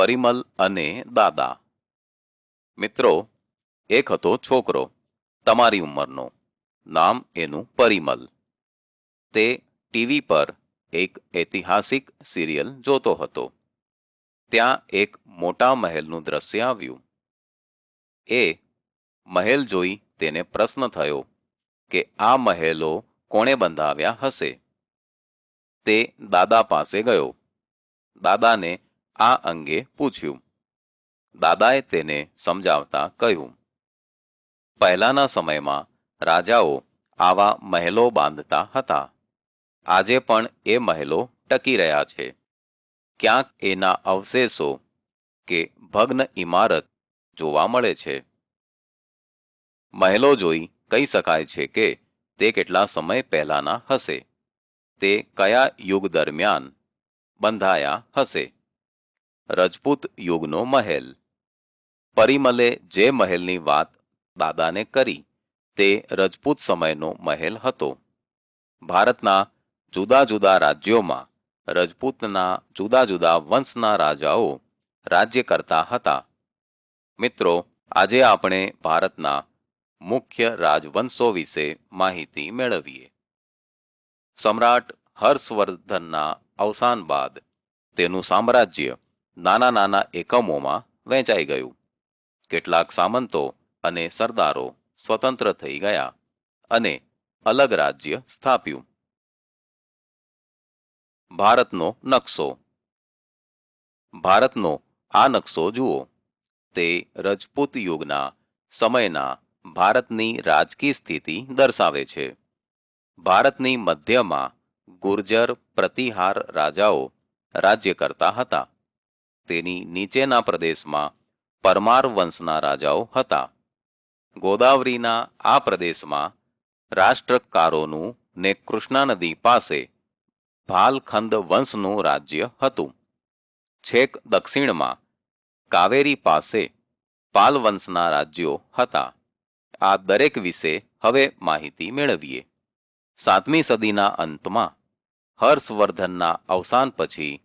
પરિમલ અને દાદા. મિત્રો, એક હતો છોકરો, તમારી ઉંમરનો. નામ એનું પરિમલ. તે ટીવી પર એક ઐતિહાસિક સિરિયલ જોતો હતો. ત્યાં એક મોટા મહેલનું દ્રશ્ય આવ્યું. એ મહેલ જોઈ તેને પ્રશ્ન થયો કે આ મહેલો કોણે બંધાવ્યા હશે? તે દાદા પાસે ગયો. દાદાને આ અંગે પૂછ્યું. દાદાએ તેને સમજાવતા કહ્યું, પહેલાના સમયમાં રાજાઓ આવા મહેલો બાંધતા હતા. આજે પણ એ મહેલો ટકી રહ્યા છે. ક્યાંક એના અવશેષો કે ભગ્ન ઇમારત જોવા મળે છે. મહેલો જોઈ કહી શકાય છે કે તે કેટલા સમય પહેલાના હશે. તે કયા યુગ દરમિયાન બંધાયા હશે? રજપૂત યુગનો મહેલ. પરિમલે જે મહેલની વાત દાદાને કરી, તે રજપૂત સમયનો મહેલ હતો. ભારતના જુદા જુદા રાજ્યોમાં રજપૂતના જુદા જુદા વંશના રાજાઓ રાજ્ય કરતા હતા. મિત્રો, આજે આપણે ભારતના મુખ્ય રાજવંશો વિશે માહિતી મેળવીએ. સમ્રાટ હર્ષવર્ધનના અવસાન બાદ તેનું સામ્રાજ્ય નાના નાના એકમોમાં વહેંચાઈ ગયું. કેટલાક સામંતો અને સરદારો સ્વતંત્ર થઈ ગયા અને અલગ રાજ્ય સ્થાપ્યું. ભારતનો નકશો. ભારતનો આ નકશો જુઓ. તે રજપૂત યુગના સમયના ભારતની રાજકીય સ્થિતિ દર્શાવે છે. ભારતની મધ્યમાં ગુર્જર પ્રતિહાર રાજાઓ રાજ્ય કરતા હતા. તેની નીચેના પ્રદેશમાં પરમાર વંશના રાજાઓ હતા. ગોદાવરીના આ પ્રદેશમાં રાષ્ટ્રકારોનું ને કૃષ્ણા નદી પાસે ભાલખંદ વંશનું રાજ્ય હતું. છેક દક્ષિણમાં કાવેરી પાસે પાલ વંશના રાજ્યો હતા. આ દરેક વિશે હવે માહિતી મેળવીએ. સાતમી સદીના અંતમાં હર્ષવર્ધનના અવસાન પછી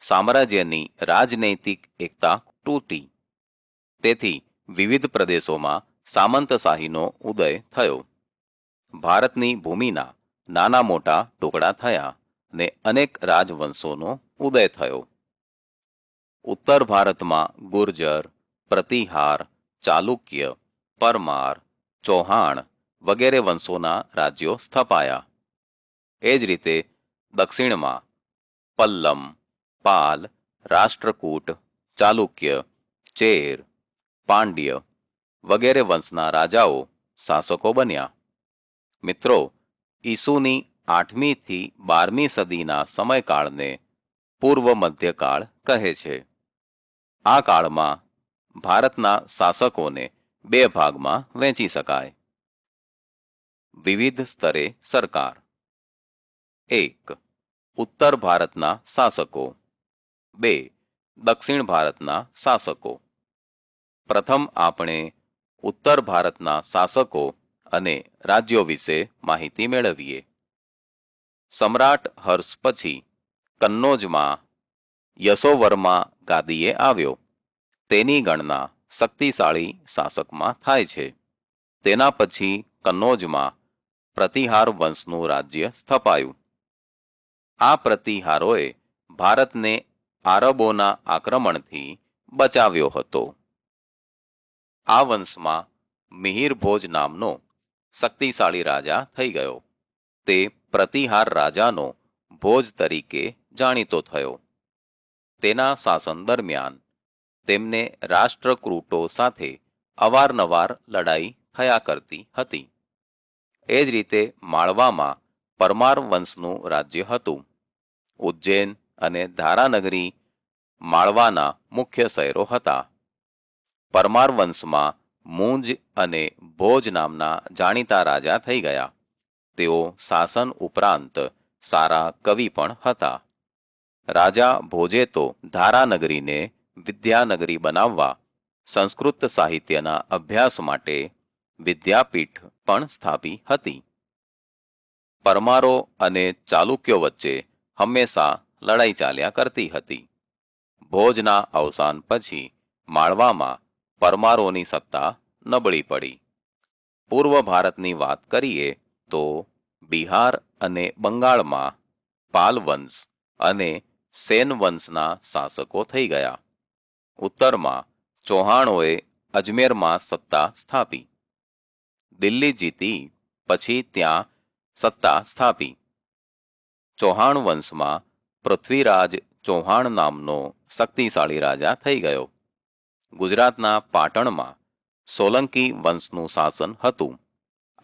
સામ્રાજ્યની રાજનૈતિક એકતા તૂટી. તેથી વિવિધ પ્રદેશોમાં સામંતશાહીનો ઉદય થયો. ભારતની ભૂમિના નાના મોટા ટુકડા થયા ને અનેક રાજવંશોનો ઉદય થયો. ઉત્તર ભારતમાં ગુર્જર, પ્રતિહાર, ચાલુક્ય, પરમાર, ચૌહાણ વગેરે વંશોના રાજ્યો સ્થપાયા. એ જ રીતે દક્ષિણમાં પલ્લમ પાલ, રાષ્ટ્રકૂટ, ચાલુક્ય, ચેર, પાંડ્ય વગેરે વંશના રાજાઓ, શાસકો બન્યા. મિત્રો, ઈસુની આઠમીથી બારમી સદીના સમયકાળને પૂર્વ મધ્યકાળ કહે છે. આ કાળમાં ભારતના શાસકોને બે ભાગમાં વહેંચી શકાય. વિવિધ સ્તરે સરકાર. એક, ઉત્તર ભારતના શાસકો. બે, દક્ષિણ ભારતના શાસકો. પ્રથમ આપણે ઉત્તર ભારતના શાસકો અને રાજ્યો વિશે માહિતી મેળવીએ. સમ્રાટ હર્ષ પછી કન્નોજમાં યશોવર્મા ગાદીએ આવ્યો. તેની ગણના શક્તિશાળી શાસકમાં થાય છે. તેના પછી કન્નોજમાં પ્રતિહાર વંશનું રાજ્ય સ્થપાયું. આ પ્રતિહારોએ ભારતને આરબોના આક્રમણથી બચાવ્યો હતો. આ વંશમાં મિહિર ભોજ નામનો શક્તિશાળી રાજા થઈ ગયો. તે પ્રતિહાર રાજાનો ભોજ તરીકે જાણીતો થયો. તેના શાસન દરમિયાન તેમને રાષ્ટ્રકૂટો સાથે અવારનવાર લડાઈ થયા કરતી હતી. એ જ રીતે માળવામાં પરમાર વંશનું રાજ્ય હતું. ઉજ્જૈન અને ધારાનગરી માળવાના મુખ્ય શહેરો હતા. પરમાર વંશમાં મૂંજ અને ભોજ નામના જાણીતા રાજા થઈ ગયા. તેઓ શાસન ઉપરાંત સારા કવિ પણ હતા. રાજા ભોજે તો ધારાનગરીને વિદ્યાનગરી બનાવવા, સંસ્કૃત સાહિત્યના અભ્યાસ માટે વિદ્યાપીઠ પણ સ્થાપી હતી. પરમારો અને ચાલુક્યો વચ્ચે હંમેશા લડાઈ ચાલ્યા કરતી હતી. ભોજના અવસાન પછી માળવામાં પરમારોની સત્તા નબળી પડી. પૂર્વ ભારતની વાત કરીએ તો બિહાર અને બંગાળમાં પાલ વંશ અને સેન વંશના શાસકો થઈ ગયા. ઉત્તરમાં ચૌહાણોએ અજમેરમાં સત્તા સ્થાપી. દિલ્હી જીતી પછી ત્યાં સત્તા સ્થાપી. ચૌહાણ વંશમાં પૃથ્વીરાજ ચૌહાણ નામનો શક્તિશાળી રાજા થઈ ગયો. ગુજરાતના પાટણમાં સોલંકી વંશનું શાસન હતું.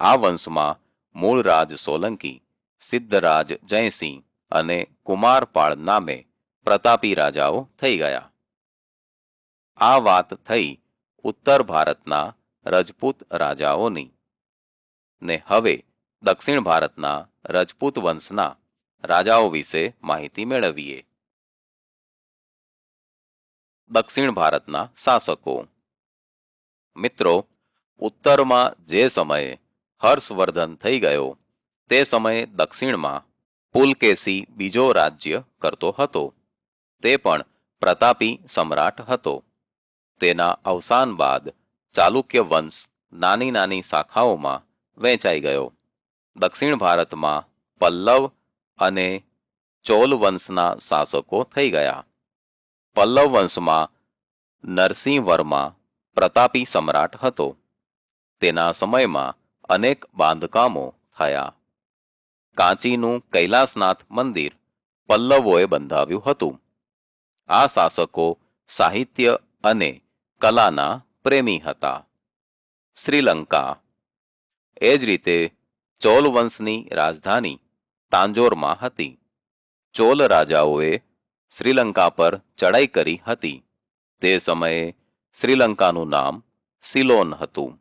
આ વંશમાં મૂળરાજ સોલંકી, સિદ્ધરાજ જયસિંહ અને કુમારપાળ નામે પ્રતાપી રાજાઓ થઈ ગયા. આ વાત થઈ ઉત્તર ભારતના રજપૂત રાજાઓની. ને હવે દક્ષિણ ભારતના રજપૂત વંશના રાજાઓ વિશે માહિતી મેળવીએ. દક્ષિણ ભારતના શાસકો. મિત્રો, ઉત્તરમાં જે સમયે હર્ષવર્ધન થઈ ગયો, તે સમયે દક્ષિણમાં પુલકેશી બીજો રાજ્ય કરતો હતો. તે પણ પ્રતાપી સમ્રાટ હતો. તેના અવસાન બાદ ચાલુક્ય વંશ નાની નાની શાખાઓમાં વહેંચાઈ ગયો. દક્ષિણ ભારતમાં પલ્લવ અને ચોલ વંશના શાસકો થઈ ગયા. પલ્લવ વંશમાં નરસિંહ વર્મા પ્રતાપી સમ્રાટ હતો. તેના સમયમાં અનેક બાંધકામો થયા. કાંચીનું કૈલાસનાથ મંદિર પલ્લવોએ બંધાવ્યું હતું. આ શાસકો સાહિત્ય અને કલાના પ્રેમી હતા. શ્રીલંકા. એ જ રીતે ચોલ વંશની રાજધાની તાંજોરમાં હતી. ચોલ રાજાઓએ શ્રીલંકા પર ચડાઈ કરી હતી. તે સમયે શ્રીલંકાનું નામ સિલોન હતું.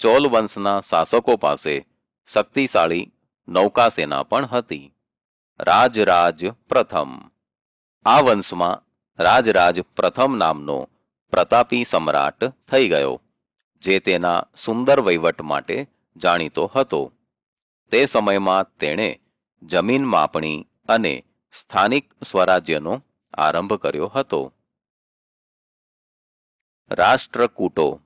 ચોલ વંશના શાસકો પાસે શક્તિશાળી નૌકાસેના પણ હતી. રાજરાજ પ્રથમ. આ વંશમાં રાજરાજ પ્રથમ નામનો પ્રતાપી સમ્રાટ થઈ ગયો, જે તેના સુંદર વહીવટ માટે જાણીતો હતો. તે સમયમાં તેણે જમીન માપણી અને સ્થાનિક સ્વરાજ્યનો આરંભ કર્યો હતો. રાષ્ટ્રકૂટો.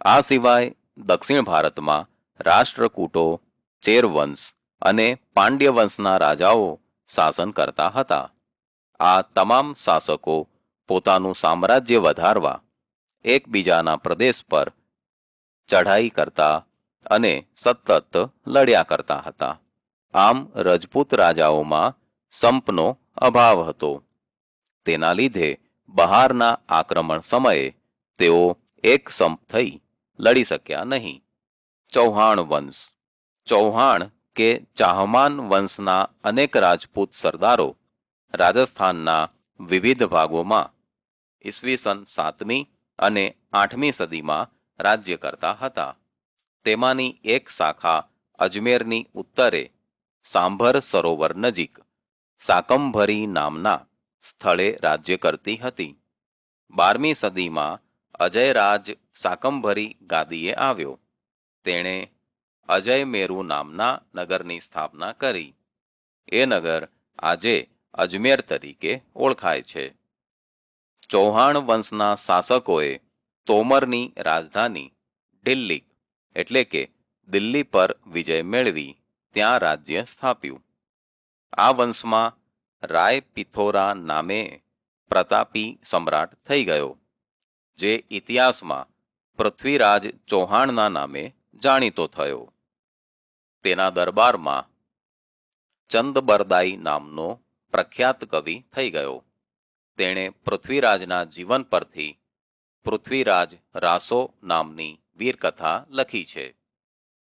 આ સિવાય દક્ષિણ ભારતમાં રાષ્ટ્રકૂટો, ચેરવંશ અને પાંડ્ય વંશના રાજાઓ શાસન કરતા હતા. આ તમામ શાસકો પોતાનું સામ્રાજ્ય વધારવા એકબીજાના પ્રદેશ પર ચઢાઈ કરતા અને સતત લડ્યા કરતા હતા. આમ રજપૂત રાજાઓમાં સંપનો અભાવ હતો. તેના લીધે બહારના આક્રમણ સમયે તેઓ એક સંપ થઈ લડી શક્યા નહીં. ચૌહાણ વંશ. ચૌહાણ કે ચાહમાન વંશના અનેક રાજપૂત સરદારો રાજસ્થાનના વિવિધ ભાગોમાં ઈસવીસન સાતમી અને આઠમી સદીમાં રાજ્ય કરતા હતા. તેમાંની એક શાખા અજમેરની ઉત્તરે સાંભર સરોવર નજીક. સાકંભરી નામના સ્થળે રાજ્ય કરતી હતી. બારમી સદીમાં અજયરાજ સાકંભરી ગાદીએ આવ્યો. તેણે અજય મેરુ નામના નગરની સ્થાપના કરી. એ નગર આજે અજમેર તરીકે ઓળખાય છે. ચૌહાણ વંશના શાસકોએ તોમરની રાજધાની દિલ્હી, એટલે કે દિલ્હી પર વિજય મેળવી. ત્યાં રાજ્ય સ્થાપ્યું. આ વંશમાં રાય પિથોરા નામે પ્રતાપી સમ્રાટ થઈ ગયો, જે ઇતિહાસમાં પૃથ્વીરાજ ચૌહાણના નામે જાણીતો થયો. તેના દરબારમાં ચંદબરદાઈ નામનો પ્રખ્યાત કવિ થઈ ગયો. તેણે પૃથ્વીરાજના જીવન પરથી પૃથ્વીરાજ રાસો નામની વીરકથા લખી છે.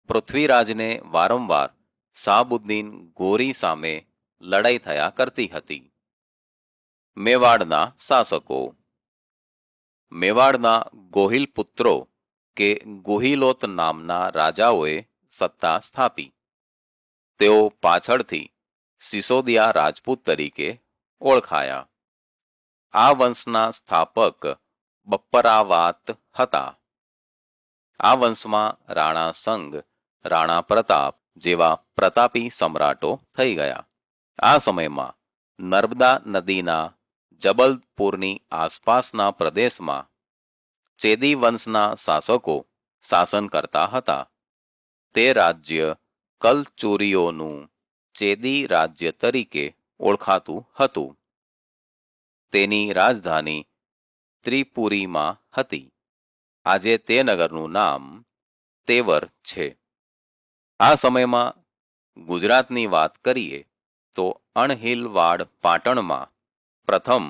પૃથ્વીરાજને વારંવાર સાબુદ્દીન ગોરી સામે લડાઈ થયા કરતી હતી. મેવાડના શાસકો. મેવાડના ગોહિલ પુત્રો કે ગોહિલોત નામના રાજાઓએ સત્તા સ્થાપી. તેઓ પાછળથી સિસોદિયા રાજપૂત તરીકે ઓળખાયા. આ વંશના સ્થાપક બપ્પરાવાત હતા. આ વંશમાં રાણા સંઘ, રાણા પ્રતાપ જેવા પ્રતાપી સમ્રાટો થઈ ગયા. આ સમયમાં નર્મદા નદીના જબલપુરની આસપાસના પ્રદેશમાં ચેદી વંશના શાસકો શાસન કરતા હતા. તે રાજ્ય કલચુરીઓનું ચેદી રાજ્ય તરીકે ઓળખાતું હતું. તેની રાજધાની ત્રિપુરીમાં હતી. આજે તે નગરનું નામ તેવર છે. આ સમયમાં ગુજરાતની વાત કરીએ તો અણહિલવાડ પાટણમાં પ્રથમ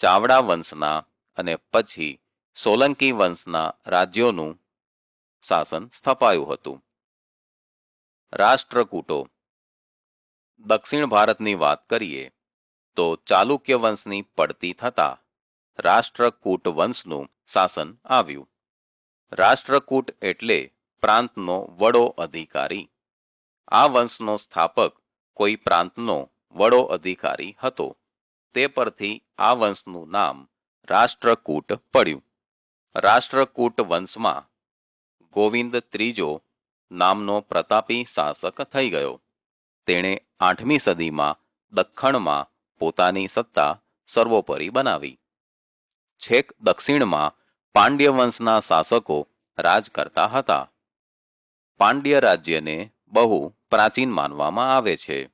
ચાવડા વંશના અને પછી સોલંકી વંશના રાજ્યોનું શાસન સ્થપાયું હતું. રાષ્ટ્રકૂટો. દક્ષિણ ભારતની વાત કરીએ તો ચાલુક્ય વંશની પડતી થતાં રાષ્ટ્રકૂટ વંશનું શાસન આવ્યું. રાષ્ટ્રકૂટ એટલે પ્રાંતનો વડો અધિકારી. આ વંશનો સ્થાપક કોઈ પ્રાંતનો વડો અધિકારી હતો. તે પરથી આ વંશનું નામ રાષ્ટ્રકૂટ પડ્યું. રાષ્ટ્રકૂટ વંશમાં ગોવિંદ ત્રીજો નામનો પ્રતાપી શાસક થઈ ગયો. તેણે આઠમી સદીમાં દખ્ખણમાં પોતાની સત્તા સર્વોપરી બનાવી. છેક દક્ષિણમાં પાંડ્ય વંશના શાસકો રાજ કરતા હતા. પાંડ્ય રાજ્યને બહુ પ્રાચીન માનવામાં આવે છે.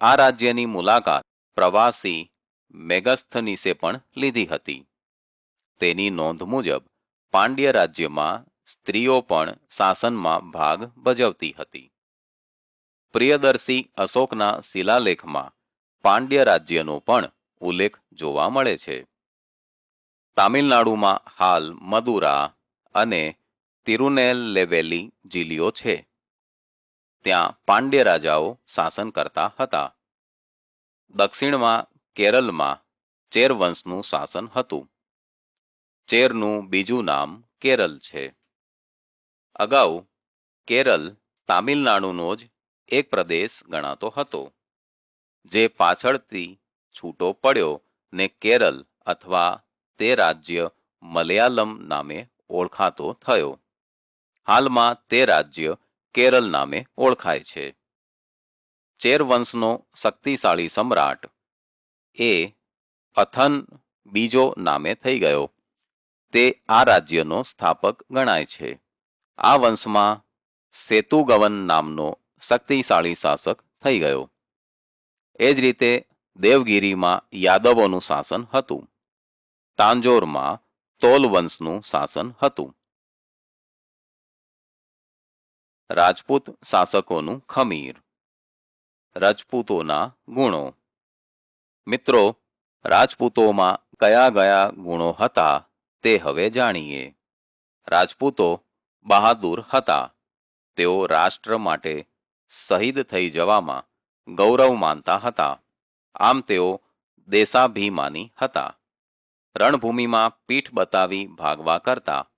આ રાજ્યની મુલાકાત પ્રવાસી મેગસ્થનીસે પણ લીધી હતી. તેની નોંધ મુજબ, પાંડ્ય રાજ્યમાં સ્ત્રીઓ પણ શાસનમાં ભાગ ભજવતી હતી. પ્રિયદર્શી અશોકના શિલાલેખમાં પાંડ્ય રાજ્યનો પણ ઉલ્લેખ જોવા મળે છે. તામિલનાડુમાં હાલ મદુરા અને તિરુનેલવેલી જિલ્લીઓ છે. ત્યાં પાંડ્ય રાજાઓ શાસન કરતા હતા. દક્ષિણમાં કેરળમાં ચેર વંશનું શાસન હતું. ચેરનું બીજું નામ કેરળ છે. અગાઉ કેરળ તામિલનાડુનો જ એક પ્રદેશ ગણાતો હતો, જે પાછળથી છૂટો પડ્યો ને કેરળ અથવા તે રાજ્ય મલયાલમ નામે ઓળખાતો થયો. હાલમાં તે રાજ્ય કેરલ નામે ઓળખાય છે. ચેર વંશનો શક્તિશાળી સમ્રાટ એ અથન બીજો નામે થઈ ગયો. તે આ રાજ્યનો સ્થાપક ગણાય છે. આ વંશમાં સેતુગવન નામનો શક્તિશાળી શાસક થઈ ગયો. એ જ રીતે દેવગીરીમાં યાદવોનું શાસન હતું. તાંજોરમાં તોલ વંશનું શાસન હતું. રાજપૂત શાસકોનું ખમીર. રાજપૂતોના ગુણો. મિત્રો, રાજપૂતોમાં કયા ગયા ગુણો હતા તે હવે જાણીએ. રાજપૂતો બહાદુર હતા. તેઓ રાષ્ટ્ર માટે શહીદ થઈ જવામાં ગૌરવ માનતા હતા. આમ તેઓ દેશાભિમાની હતા. રણભૂમિમાં પીઠ બતાવી ભાગવા કરતા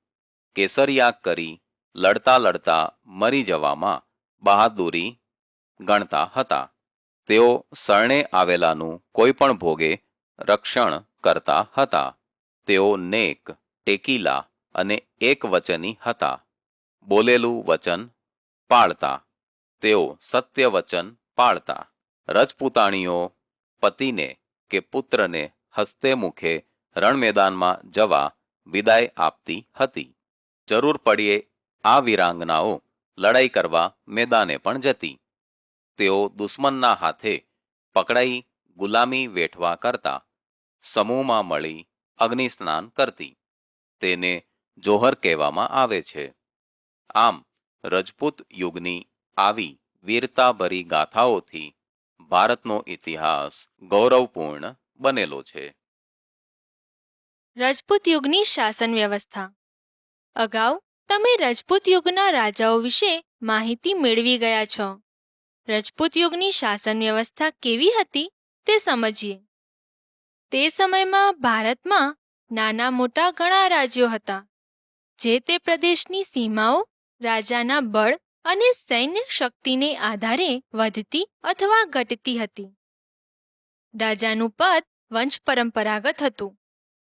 કેસરિયા કરી લડતા લડતા મરી જવામાં બહાદુરી ગણતા હતા. તેઓ શરણે આવેલાનું કોઈ પણ ભોગે રક્ષણ કરતા હતા. તેઓ નેક, ટેકીલા અને એક વચની હતા. બોલેલું વચન પાળતા. તેઓ સત્ય વચન પાળતા. રજપૂતાણીઓ પતિને કે પુત્રને હસ્તે મુખે રણમેદાનમાં જવા વિદાય આપતી હતી. જરૂર પડીએ આ વીરાંગનાઓ લડાઈ કરવા મેદાને પણ જતી. તેઓ દુશ્મનના હાથે પકડાઈ ગુલામી વેઠવા કરતા સમૂહમાં મળી અગ્નિસ્નાન કરતી. તેને જોહર કહેવામાં આવે છે. આમ, રજપૂત યુગની આવી વીરતાભરી ગાથાઓથી ભારતનો ઇતિહાસ ગૌરવપૂર્ણ બનેલો છે. રજપૂત યુગની શાસન વ્યવસ્થા અગાઉ તમે રજપૂત યુગના રાજાઓ વિશે માહિતી મેળવી ગયા છો. રજપૂત યુગની શાસન વ્યવસ્થા કેવી હતી તે સમજીએ. તે સમયમાં ભારતમાં નાના મોટા ઘણા રાજ્યો હતા, જે તે પ્રદેશની સીમાઓ, રાજાના બળ અને સૈન્ય શક્તિને આધારે વધતી અથવા ઘટતી હતી. રાજાનું પદ વંશ પરંપરાગત હતું.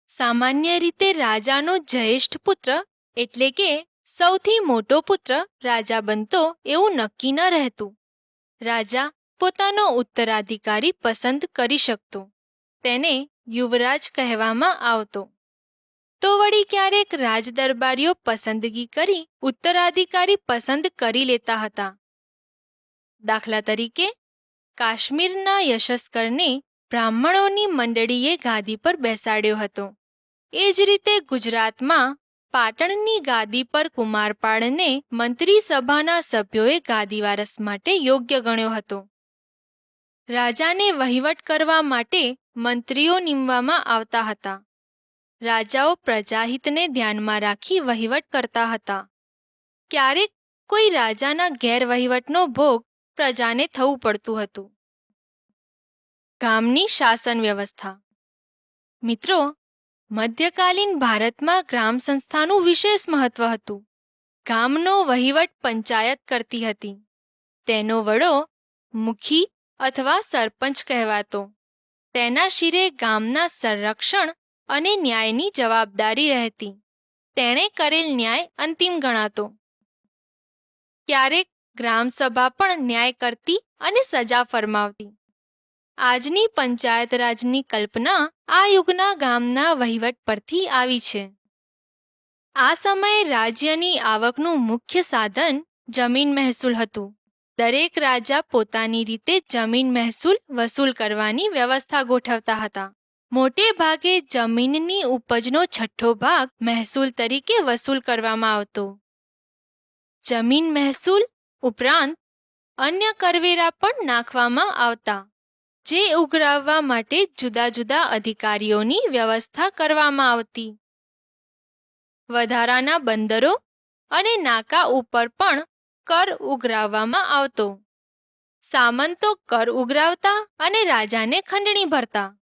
સામાન્ય રીતે રાજાનો જ્યેષ્ઠ પુત્ર એટલે કે સૌથી મોટો પુત્ર રાજા બનતો એવું નક્કી ન રહેતું. રાજા પોતાનો ઉત્તરાધિકારી પસંદ કરી શકતો. તેને યુવરાજ કહેવામાં આવતો. તો વળી ક્યારેક રાજદરબારીઓ પસંદગી કરી ઉત્તરાધિકારી પસંદ કરી લેતા હતા. દાખલા તરીકે, કાશ્મીરના યશસ્કરને બ્રાહ્મણોની મંડળીએ ગાદી પર બેસાડ્યો હતો. એ જ રીતે ગુજરાતમાં પાટણની ગાદી પર કુમારપાળને મંત્રીસભાના સભ્યોએ ગાદી વારસ માટે યોગ્ય ગણ્યો હતો. રાજાને વહીવટ કરવા માટે મંત્રીઓ નીમવામાં આવતા હતા. રાજાઓ પ્રજાહિતને ધ્યાનમાં રાખી વહીવટ કરતા હતા. ક્યારેક કોઈ રાજાના ગેરવહીવટનો ભોગ પ્રજાને થવું પડતું હતું. ગામની શાસન વ્યવસ્થા. મિત્રો મધ્યકાલીન ભારતમાં ગ્રામ સંસ્થાનું વિશેષ મહત્વ હતું. ગામનો વહીવટ પંચાયત કરતી હતી. તેનો વડો મુખી અથવા સરપંચ કહેવાતો. તેના શિરે ગામના સંરક્ષણ અને ન્યાયની જવાબદારી રહેતી. તેણે કરેલ ન્યાય અંતિમ ગણાતો. ક્યારેક ગ્રામસભા પણ ન્યાય કરતી અને સજા ફરમાવતી. આજની પંચાયત રાજની કલ્પના આ યુગના ગામના વહીવટ પરથી આવી છે. આ સમયે રાજ્યની આવકનું મુખ્ય સાધન જમીન મહેસૂલ હતું. દરેક રાજા પોતાની રીતે જમીન મહેસૂલ વસૂલ કરવાની વ્યવસ્થા ગોઠવતા હતા. મોટે ભાગે જમીનની ઉપજનો છઠ્ઠો ભાગ મહેસૂલ તરીકે વસૂલ કરવામાં આવતો. જમીન મહેસૂલ ઉપરાંત અન્ય કરવેરા પણ નાખવામાં આવતા. જે ઉઘરાવવા માટે જુદા જુદા અધિકારીઓની વ્યવસ્થા કરવામાં આવતી. વધારાના બંદરો અને નાકા ઉપર પણ કર ઉઘરાવવામાં આવતો. સામંતો કર ઉઘરાવતા અને રાજાને ખંડણી ભરતા.